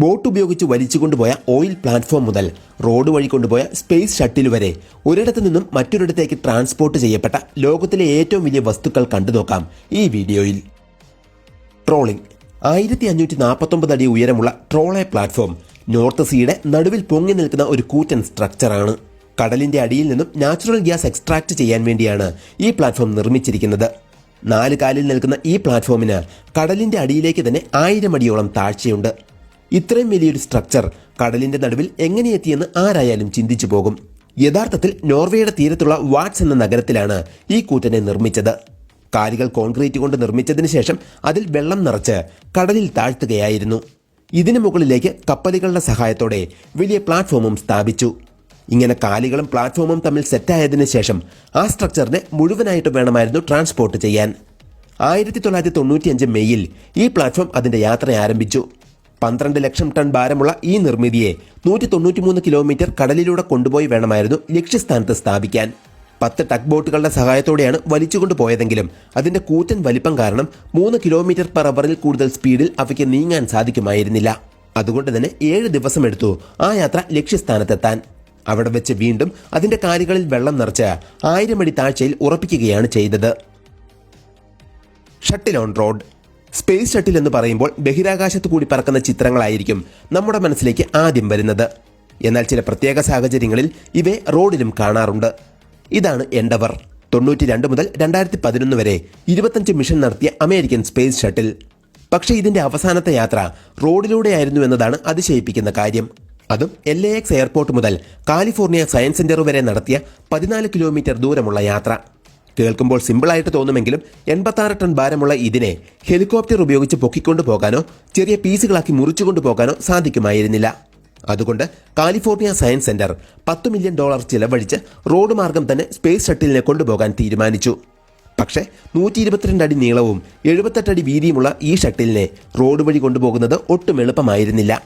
Boat ഉപയോഗിച്ച് വലിച്ചുകൊണ്ടുപോയ oil platform മുതൽ റോഡ് വഴി കൊണ്ടുപോയ സ്പേസ് ഷട്ടിൽ വരെ ഒരിടത്തു നിന്നും മറ്റൊരിടത്തേക്ക് ട്രാൻസ്പോർട്ട് ചെയ്യപ്പെട്ട ലോകത്തിലെ ഏറ്റവും വലിയ വസ്തുക്കൾ കണ്ടു നോക്കാം ഈ വീഡിയോയിൽ. ട്രോളിംഗ്. ആയിരത്തി അഞ്ഞൂറ്റി നാൽപ്പത്തൊമ്പത് അടി ഉയരമുള്ള ട്രോളെ പ്ലാറ്റ്ഫോം നോർത്ത് സീയുടെ നടുവിൽ പൊങ്ങി നിൽക്കുന്ന ഒരു കൂറ്റൻ സ്ട്രക്ചറാണ്. കടലിന്റെ അടിയിൽ നിന്നും നാച്ചുറൽ ഗ്യാസ് എക്സ്ട്രാക്ട് ചെയ്യാൻ വേണ്ടിയാണ് ഈ പ്ലാറ്റ്ഫോം നിർമ്മിച്ചിരിക്കുന്നത്. നാല് കാലിൽ നിൽക്കുന്ന ഈ പ്ലാറ്റ്ഫോമിന് കടലിന്റെ അടിയിലേക്ക് തന്നെ ആയിരം അടിയോളം താഴ്ചയുണ്ട്. ഇത്രയും വലിയൊരു സ്ട്രക്ചർ കടലിന്റെ നടുവിൽ എങ്ങനെ എത്തിയെന്ന് ആരായാലും ചിന്തിച്ചു പോകും. യഥാർത്ഥത്തിൽ നോർവേയുടെ തീരത്തുള്ള വാട്സ് എന്ന നഗരത്തിലാണ് ഈ കൂറ്റനെ നിർമ്മിച്ചത്. കാലികൾ കോൺക്രീറ്റ് കൊണ്ട് നിർമ്മിച്ചതിന് ശേഷം അതിൽ വെള്ളം നിറച്ച് കടലിൽ താഴ്ത്തുകയായിരുന്നു. ഇതിനു മുകളിലേക്ക് കപ്പലുകളുടെ സഹായത്തോടെ വലിയ പ്ലാറ്റ്ഫോമും സ്ഥാപിച്ചു. ഇങ്ങനെ കാലികളും പ്ലാറ്റ്ഫോമും തമ്മിൽ സെറ്റായതിനു ശേഷം ആ സ്ട്രക്ചറിനെ മുഴുവനായിട്ട് വേണമായിരുന്നു ട്രാൻസ്പോർട്ട് ചെയ്യാൻ. ആയിരത്തി തൊള്ളായിരത്തി തൊണ്ണൂറ്റിയഞ്ച് മെയ്യിൽ ഈ പ്ലാറ്റ്ഫോം അതിന്റെ യാത്ര ആരംഭിച്ചു. പന്ത്രണ്ട് ലക്ഷം ടൺ ഭാരമുള്ള ഈ നിർമ്മിതിയെ നൂറ്റി തൊണ്ണൂറ്റിമൂന്ന് കിലോമീറ്റർ കടലിലൂടെ കൊണ്ടുപോയി വേണമായിരുന്നു ലക്ഷ്യസ്ഥാനത്ത് സ്ഥാപിക്കാൻ. പത്ത് ടഗ് ബോട്ടുകളുടെ സഹായത്തോടെയാണ് വലിച്ചുകൊണ്ട് പോയതെങ്കിലും അതിന്റെ കൂറ്റൻ വലിപ്പം കാരണം മൂന്ന് കിലോമീറ്റർ പെർ അവറിൽ കൂടുതൽ സ്പീഡിൽ അവയ്ക്ക് നീങ്ങാൻ സാധിക്കുമായിരുന്നില്ല. അതുകൊണ്ട് തന്നെ ഏഴ് ദിവസം എടുത്തു ആ യാത്ര ലക്ഷ്യസ്ഥാനത്തെത്താൻ. അവിടെ വെച്ച് വീണ്ടും അതിന്റെ കാലുകളിൽ വെള്ളം നിറച്ച് ആയിരം അടി താഴ്ചയിൽ ഉറപ്പിക്കുകയാണ് ചെയ്തത്. Shuttle on road space shuttle എന്ന് പറയുമ്പോൾ ബഹിരാകാശത്ത് കൂടി പറക്കുന്ന ചിത്രങ്ങളായിരിക്കും നമ്മുടെ മനസ്സിലേക്ക് ആദ്യം വരുന്നത്. എന്നാൽ ചില പ്രത്യേക സാഹചര്യങ്ങളിൽ ഇവയെ റോഡിലും കാണാറുണ്ട്. ഇതാണ് എൻഡവർ തൊണ്ണൂറ്റി രണ്ട് മുതൽ രണ്ടായിരത്തി പതിനൊന്ന് വരെ ഇരുപത്തഞ്ച് മിഷൻ നടത്തിയ അമേരിക്കൻ സ്പേസ് ഷട്ടിൽ. പക്ഷേ ഇതിന്റെ അവസാനത്തെ യാത്ര റോഡിലൂടെയായിരുന്നു എന്നതാണ് അതിശയിപ്പിക്കുന്ന കാര്യം. അതും എൽ എ എക്സ് എയർപോർട്ട് മുതൽ കാലിഫോർണിയ സയൻസ് സെന്റർ വരെ നടത്തിയ പതിനാല് കിലോമീറ്റർ ദൂരമുള്ള യാത്ര. കേൾക്കുമ്പോൾ സിമ്പിളായിട്ട് തോന്നുമെങ്കിലും എൺപത്താറ് ടൺ ഭാരമുള്ള ഇതിനെ ഹെലികോപ്റ്റർ ഉപയോഗിച്ച് പൊക്കിക്കൊണ്ടു പോകാനോ ചെറിയ പീസുകളാക്കി മുറിച്ചുകൊണ്ടു പോകാനോ സാധിക്കുമായിരുന്നില്ല. അതുകൊണ്ട് കാലിഫോർണിയ സയൻസ് സെന്റർ പത്ത് മില്യൺ ഡോളർ ചിലവഴിച്ച് റോഡ് മാർഗം തന്നെ സ്പേസ് ഷട്ടിലിനെ കൊണ്ടുപോകാൻ തീരുമാനിച്ചു. പക്ഷേ നൂറ്റി ഇരുപത്തിരണ്ട് അടി നീളവും എഴുപത്തെട്ടടി വീതിയുമുള്ള ഈ ഷട്ടിലിനെ റോഡ് വഴി കൊണ്ടുപോകുന്നത് ഒട്ടും എളുപ്പമായിരുന്നില്ല.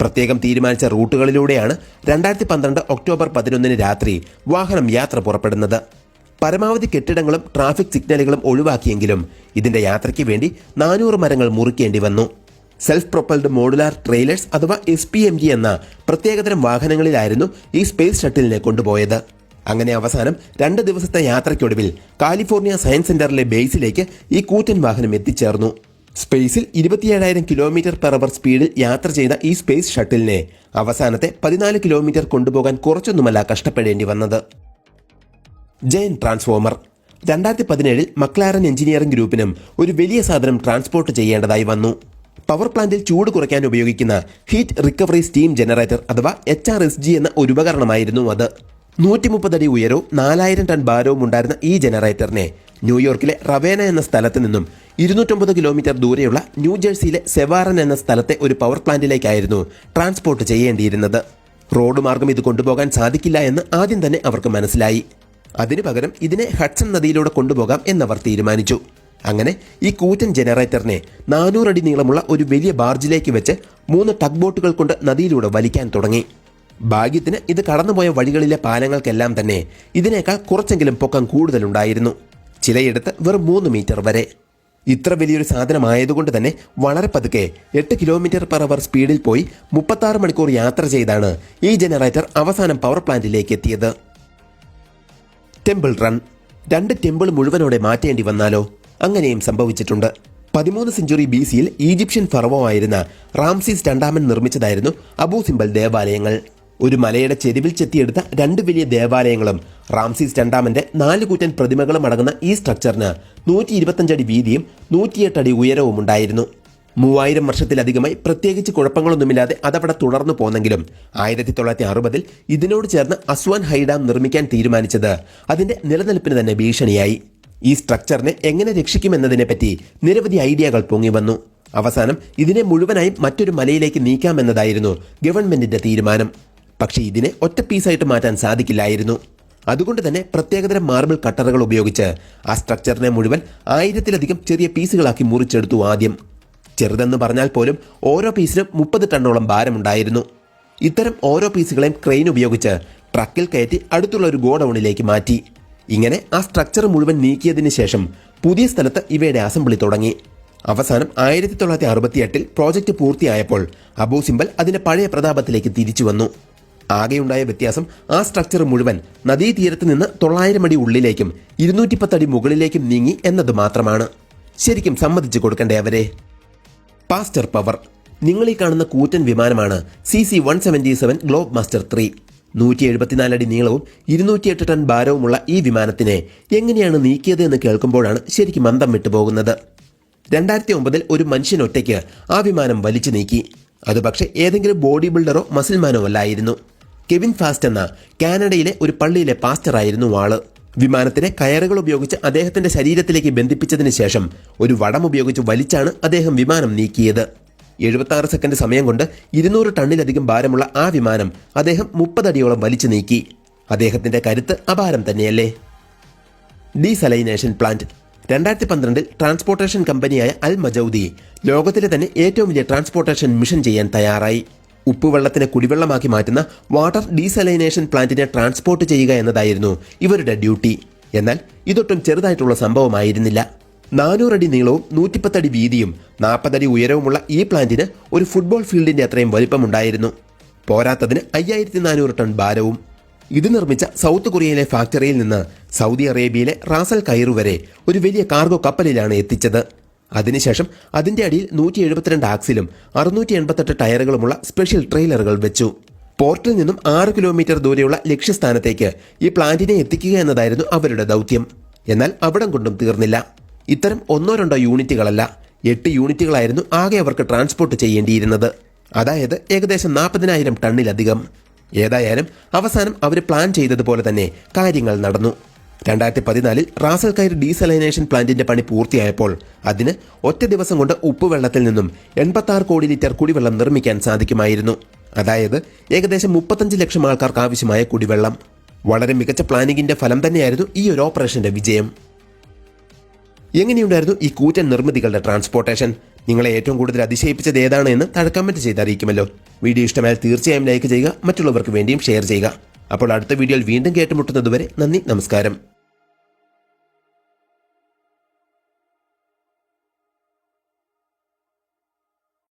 പ്രത്യേകം തീരുമാനിച്ച റൂട്ടുകളിലൂടെയാണ് രണ്ടായിരത്തി പന്ത്രണ്ട് ഒക്ടോബർ പതിനൊന്നിന് രാത്രി വാഹനം യാത്ര പുറപ്പെടുന്നത്. പരമാവധി കെട്ടിടങ്ങളും ട്രാഫിക് സിഗ്നലുകളും ഒഴിവാക്കിയെങ്കിലും ഇതിന്റെ യാത്രയ്ക്ക് വേണ്ടി നാനൂറ് മരങ്ങൾ മുറിക്കേണ്ടി വന്നു. സെൽഫ് പ്രൊപ്പൽഡ് മോഡുലാർ ട്രെയിലേഴ്സ് അഥവാ എസ് പി എം ജി എന്ന പ്രത്യേകതരം വാഹനങ്ങളിലായിരുന്നു ഈ സ്പേസ് ഷട്ടിലിനെ കൊണ്ടുപോയത്. അങ്ങനെ അവസാനം രണ്ട് ദിവസത്തെ യാത്രയ്ക്കൊടുവിൽ കാലിഫോർണിയ സയൻസ് സെന്ററിലെ ബേസിലേക്ക് ഈ കൂറ്റൻ വാഹനം എത്തിച്ചേർന്നു. സ്പേസിൽ ഇരുപത്തിയേഴായിരം കിലോമീറ്റർ പെർ അവർ സ്പീഡിൽ യാത്ര ചെയ്ത ഈ സ്പേസ് ഷട്ടിലിനെ അവസാനത്തെ പതിനാല് കിലോമീറ്റർ കൊണ്ടുപോകാൻ കുറച്ചൊന്നുമല്ല കഷ്ടപ്പെടേണ്ടി വന്നത്. Giant transformer. രണ്ടായിരത്തി പതിനേഴിൽ മക്ലാരൻ എഞ്ചിനീയറിംഗ് ഗ്രൂപ്പിനും ഒരു വലിയ സാധനം ട്രാൻസ്പോർട്ട് ചെയ്യേണ്ടതായി വന്നു. പവർ പ്ലാന്റിൽ ചൂട് കുറയ്ക്കാൻ ഉപയോഗിക്കുന്ന ഹീറ്റ് റിക്കവറി സ്റ്റീം ജനറേറ്റർ അഥവാ എച്ച് ആർ എസ് ജി എന്ന ഒരു ഉപകരണമായിരുന്നു അത്. നൂറ്റി മുപ്പതടി ഉയരവും നാലായിരം ടൺ ഭാരവും ഉണ്ടായിരുന്ന ഈ ജനറേറ്ററിനെ ന്യൂയോർക്കിലെ റവേന എന്ന സ്ഥലത്ത് നിന്നും ഇരുന്നൂറ്റൊമ്പത് കിലോമീറ്റർ ദൂരെയുള്ള ന്യൂജേഴ്സിയിലെ സെവാറൻ എന്ന സ്ഥലത്തെ ഒരു പവർ പ്ലാന്റിലേക്കായിരുന്നു ട്രാൻസ്പോർട്ട് ചെയ്യേണ്ടിയിരുന്നത്. റോഡ് മാർഗം ഇത് കൊണ്ടുപോകാൻ സാധിക്കില്ല എന്ന് ആദ്യം തന്നെ അവർക്ക് മനസ്സിലായി. അതിനു പകരം ഇതിനെ ഹഡ്സൺ നദിയിലൂടെ കൊണ്ടുപോകാം എന്നവർ തീരുമാനിച്ചു. അങ്ങനെ ഈ കൂറ്റൻ ജനറേറ്ററിനെ നാനൂറടി നീളമുള്ള ഒരു വലിയ ബാർജിലേക്ക് വെച്ച് മൂന്ന് ടഗ് ബോട്ടുകൾ കൊണ്ട് നദിയിലൂടെ വലിക്കാൻ തുടങ്ങി. ഭാഗ്യത്തിന് ഇത് കടന്നുപോയ വഴികളിലെ പാലങ്ങൾക്കെല്ലാം തന്നെ ഇതിനേക്കാൾ കുറച്ചെങ്കിലും പൊക്കം കൂടുതലുണ്ടായിരുന്നു. ചിലയിടത്ത് വെറും മൂന്ന് മീറ്റർ വരെ. ഇത്ര വലിയൊരു സാധനമായതുകൊണ്ട് തന്നെ വളരെ പതുക്കെ എട്ട് കിലോമീറ്റർ പെർ അവർ സ്പീഡിൽ പോയി മുപ്പത്താറ് മണിക്കൂർ യാത്ര ചെയ്താണ് ഈ ജനറേറ്റർ അവസാനം പവർ പ്ലാന്റിലേക്ക് എത്തിയത്. Temple run. രണ്ട് ടെമ്പിൾ മുഴുവനോടെ മാറ്റേണ്ടി വന്നാലോ? അങ്ങനെയും സംഭവിച്ചിട്ടുണ്ട്. പതിമൂന്ന് സെഞ്ചുറി ബി സിയിൽ ഈജിപ്ഷ്യൻ ഫറവോ ആയിരുന്ന റാംസീസ് രണ്ടാമൻ നിർമ്മിച്ചതായിരുന്നു അബൂ സിംബൽ ദേവാലയങ്ങൾ. ഒരു മലയുടെ ചെരുവിൽ ചെത്തിയെടുത്ത രണ്ട് വലിയ ദേവാലയങ്ങളും റാംസീസ് രണ്ടാമന്റെ നാല് കൂറ്റൻ പ്രതിമകളും അടങ്ങുന്ന ഈ സ്ട്രക്ചറിന് നൂറ്റി ഇരുപത്തഞ്ചടി വീതിയും നൂറ്റിയെട്ടടി ഉയരവും ഉണ്ടായിരുന്നു മൂവായിരം വർഷത്തിലധികമായി പ്രത്യേകിച്ച് കുഴപ്പങ്ങളൊന്നുമില്ലാതെ അതവിടെ തുടർന്നു പോന്നെങ്കിലും ആയിരത്തി തൊള്ളായിരത്തി അറുപതിൽ ഇതിനോട് ചേർന്ന് അസ്വാൻ ഹൈഡാം നിർമ്മിക്കാൻ തീരുമാനിച്ചത്. അതിന്റെ നിലനിൽപ്പിന് തന്നെ ഭീഷണിയായി. ഈ സ്ട്രക്ചറിനെ എങ്ങനെ രക്ഷിക്കുമെന്നതിനെപ്പറ്റി നിരവധി ഐഡിയകൾ പൊങ്ങി വന്നു. അവസാനം ഇതിനെ മുഴുവനായും മറ്റൊരു മലയിലേക്ക് നീക്കാമെന്നതായിരുന്നു ഗവൺമെന്റിന്റെ തീരുമാനം. പക്ഷേ ഇതിനെ ഒറ്റ പീസായിട്ട് മാറ്റാൻ സാധിക്കില്ലായിരുന്നു. അതുകൊണ്ട് തന്നെ പ്രത്യേകതരം മാർബിൾ കട്ടറുകൾ ഉപയോഗിച്ച് ആ സ്ട്രക്ചറിനെ മുഴുവൻ ആയിരത്തിലധികം ചെറിയ പീസുകളാക്കി മുറിച്ചെടുത്തു ആദ്യം. ചെറുതെന്ന് പറഞ്ഞാൽ പോലും ഓരോ പീസിനും മുപ്പത് ടണ്ണോളം ഭാരമുണ്ടായിരുന്നു. ഇത്തരം ഓരോ പീസുകളെയും ക്രെയിൻ ഉപയോഗിച്ച് ട്രക്കിൽ കയറ്റി അടുത്തുള്ള ഒരു ഗോഡൌണിലേക്ക് മാറ്റി. ഇങ്ങനെ ആ സ്ട്രക്ചർ മുഴുവൻ നീക്കിയതിന് ശേഷം പുതിയ സ്ഥലത്ത് ഇവയുടെ അസംബ്ലി തുടങ്ങി. അവസാനം ആയിരത്തി തൊള്ളായിരത്തി അറുപത്തിയെട്ടിൽ പ്രോജക്റ്റ് പൂർത്തിയായപ്പോൾ അബൂ സിംബൽ അതിന്റെ പഴയ പ്രതാപത്തിലേക്ക് തിരിച്ചു വന്നു. ആകെയുണ്ടായ വ്യത്യാസം ആ സ്ട്രക്ചർ മുഴുവൻ നദീതീരത്ത് നിന്ന് തൊള്ളായിരം അടി ഉള്ളിലേക്കും ഇരുന്നൂറ്റിപ്പത്തടി മുകളിലേക്കും നീങ്ങി എന്നത് മാത്രമാണ് ശരിക്കും സമ്മതിച്ചു കൊടുക്കണ്ടേ അവരെ? പാസ്റ്റർ പവർ നിങ്ങൾ ഈ കാണുന്ന കൂറ്റൻ വിമാനമാണ് C C one seventy seven globemaster three നൂറ്റി എഴുപത്തിനാല് അടി നീളവും ഇരുന്നൂറ്റിയെട്ട് ടൺ ഭാരവുമുള്ള ഈ വിമാനത്തിനെ എങ്ങനെയാണ് നീക്കിയത് എന്ന് കേൾക്കുമ്പോഴാണ് ശരിക്കും മന്ദം വിട്ടുപോകുന്നത് രണ്ടായിരത്തി ഒമ്പതിൽ ഒരു മനുഷ്യൻ ഒറ്റയ്ക്ക് ആ വിമാനം വലിച്ചു നീക്കി. അത് പക്ഷേ ഏതെങ്കിലും ബോഡി ബിൽഡറോ മസിൽമാനോ അല്ലായിരുന്നു. കെവിൻ ഫാസ്റ്റ് എന്ന കാനഡയിലെ ഒരു പള്ളിയിലെ പാസ്റ്ററായിരുന്നു ആൾ. വിമാനത്തിനെ കയറുകൾ ഉപയോഗിച്ച് അദ്ദേഹത്തിന്റെ ശരീരത്തിലേക്ക് ബന്ധിപ്പിച്ചതിന് ശേഷം ഒരു വടം ഉപയോഗിച്ച് വലിച്ചാണ് അദ്ദേഹം വിമാനം നീക്കിയത്. എഴുപത്തി സെക്കൻഡ് സമയം കൊണ്ട് ഇരുന്നൂറ് ടണ്ണിലധികം ഭാരമുള്ള ആ വിമാനം അദ്ദേഹം മുപ്പതടിയോളം വലിച്ചു നീക്കി. അദ്ദേഹത്തിന്റെ കരുത്ത് അപാരം തന്നെയല്ലേ? Desalination plant. രണ്ടായിരത്തി പന്ത്രണ്ടിൽ ട്രാൻസ്പോർട്ടേഷൻ കമ്പനിയായ അൽ മജൌദി ലോകത്തിലെ തന്നെ ഏറ്റവും വലിയ ട്രാൻസ്പോർട്ടേഷൻ മിഷൻ ചെയ്യാൻ തയ്യാറായി. ഉപ്പുവെള്ളത്തിനെ കുടിവെള്ളമാക്കി മാറ്റുന്ന വാട്ടർ ഡീസലൈനേഷൻ പ്ലാന്റിനെ ട്രാൻസ്പോർട്ട് ചെയ്യുക എന്നതായിരുന്നു ഇവരുടെ ഡ്യൂട്ടി. എന്നാൽ ഇതൊട്ടും ചെറുതായിട്ടുള്ള സംഭവമായിരുന്നില്ല. നാനൂറടി നീളവും നൂറ്റിപ്പത്തടി വീതിയും നാൽപ്പതടി ഉയരവുമുള്ള ഈ പ്ലാന്റിന് ഒരു ഫുട്ബോൾ ഫീൽഡിന്റെ അത്രയും വലിപ്പമുണ്ടായിരുന്നു. പോരാത്തതിന് അയ്യായിരത്തി നാനൂറ് ടൺ ഭാരവും. ഇത് നിർമ്മിച്ച സൗത്ത് കൊറിയയിലെ ഫാക്ടറിയിൽ നിന്ന് സൗദി അറേബ്യയിലെ റാസൽ കൈറു വരെ ഒരു വലിയ കാർഗോ കപ്പലിലാണ് എത്തിച്ചത്. അതിനുശേഷം അതിന്റെ അടിയിൽ നൂറ്റി എഴുപത്തിരണ്ട് ആക്സിലും അറുന്നൂറ്റി എൺപത്തെട്ട് ടയറുകളുമുള്ള സ്പെഷ്യൽ ട്രെയിലറുകൾ വെച്ചു. പോർട്ടിൽ നിന്നും ആറ് കിലോമീറ്റർ ദൂരെയുള്ള ലക്ഷ്യസ്ഥാനത്തേക്ക് ഈ പ്ലാന്റിനെ എത്തിക്കുക എന്നതായിരുന്നു അവരുടെ ദൗത്യം. എന്നാൽ അവിടം കൊണ്ടും തീർന്നില്ല. ഇത്തരം ഒന്നോ രണ്ടോ യൂണിറ്റുകളല്ല എട്ട് യൂണിറ്റുകളായിരുന്നു ആകെ അവർക്ക് ട്രാൻസ്പോർട്ട് ചെയ്യേണ്ടിയിരുന്നത്. അതായത് ഏകദേശം നാൽപ്പതിനായിരം ടണ്ണിലധികം. ഏതായാലും അവസാനം അവർ പ്ലാൻ ചെയ്തതുപോലെ തന്നെ കാര്യങ്ങൾ നടന്നു. രണ്ടായിരത്തി പതിനാലിൽ കയർ ഡീസലൈനേഷൻ പ്ലാന്റിന്റെ പണി പൂർത്തിയായപ്പോൾ അതിന് ഒറ്റ ദിവസം കൊണ്ട് ഉപ്പുവെള്ളത്തിൽ നിന്നും എൺപത്തി കോടി ലിറ്റർ കുടിവെള്ളം നിർമ്മിക്കാൻ സാധിക്കുമായിരുന്നു. അതായത് ഏകദേശം മുപ്പത്തഞ്ച് ലക്ഷം ആൾക്കാർക്ക് ആവശ്യമായ കുടിവെള്ളം. വളരെ മികച്ച പ്ലാനിങ്ങിന്റെ ഫലം തന്നെയായിരുന്നു ഈ ഒരു ഓപ്പറേഷന്റെ വിജയം. എങ്ങനെയുണ്ടായിരുന്നു ഈ കൂറ്റൻ നിർമ്മിതികളുടെ ട്രാൻസ്പോർട്ടേഷൻ? നിങ്ങളെ ഏറ്റവും കൂടുതൽ അതിശയിപ്പിച്ചത് ഏതാണ് എന്ന് താഴെ കമന്റ് ചെയ്ത് അറിയിക്കുമല്ലോ. വീഡിയോ ഇഷ്ടമായാൽ തീർച്ചയായും ലൈക്ക് ചെയ്യുക മറ്റുള്ളവർക്ക് വേണ്ടിയും ഷെയർ ചെയ്യുക. അപ്പോൾ അടുത്ത വീഡിയോയിൽ വീണ്ടും കേട്ടുമുട്ടുന്നതുവരെ നന്ദി നമസ്കാരം.